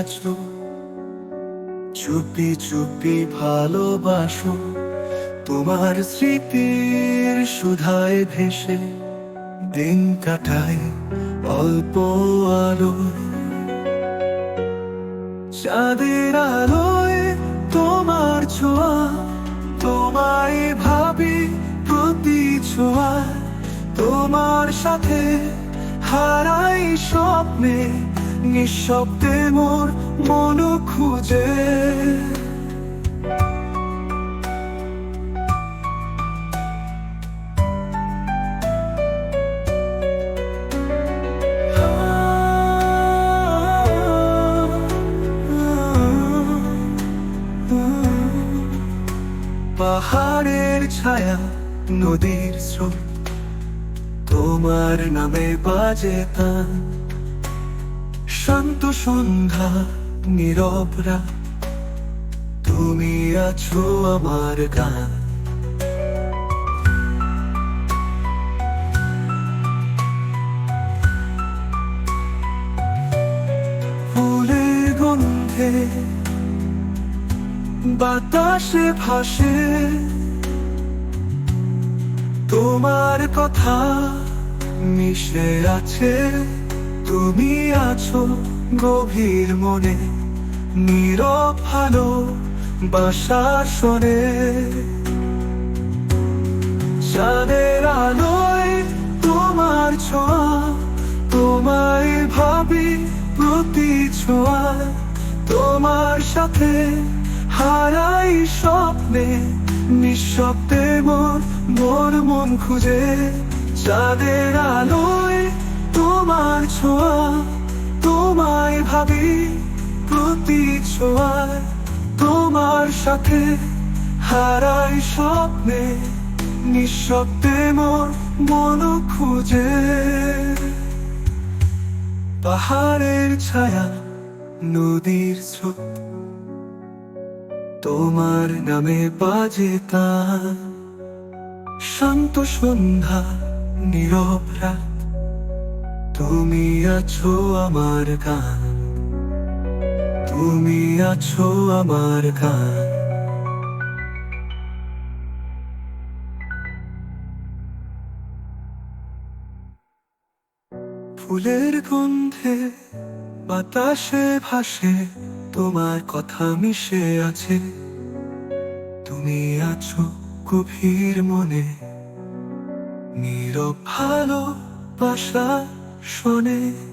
আছো। চুপি চুপি ভালোবাসো। তোমার স্মৃতির সুধায় ভেসে দিন কাটায় অল্প আলো। চাঁদের আলোয় তোমার ছোঁয়া, তোমায় ভাবি প্রতি ছোঁয়া। তোমার সাথে হারাই স্বপ্নে নিঃশব্দে মোর মন খুঁজে। পাহাড়ের ছায়া নদীর স্রোত তোমার নামে বাজে তান শান্ত সন্ধ্যা নীরব রাত তুমি আছো আমার গান। বাতাসে ভাসে। তোমার কথা মিশে আছে। তুমি আছো গভীর মনে, নীরব ভালো শোনে। চাঁদের আলোয় তোমার ছোঁয়া, তোমায় ভাবি প্রতি ছোঁয়া। তোমার সাথে হারাই স্বপ্নে, নিঃশব্দে মোর মোর মন খুঁজে। চাঁদের আলোয় তোমার ছোঁয়া, তোমায় ভাবি প্রতি ছোঁয়া। তোমার সাথে হারাই স্বপ্নে, নিঃশব্দে মোর মন খুঁজে। পাহাড়ের ছায়া, নদীর স্রোত, তোমার নামে বাজে তা। শান্ত সন্ধ্যা, নীরব রাত। তুমি আছো আমার গান তুমি আছো আমার গান ফুলের গন্ধে বাতাসে ভাসে, তোমার কথা মিশে আছে। তুমি আছো গভীর মনে, নীরব ভালোবাসা শোনে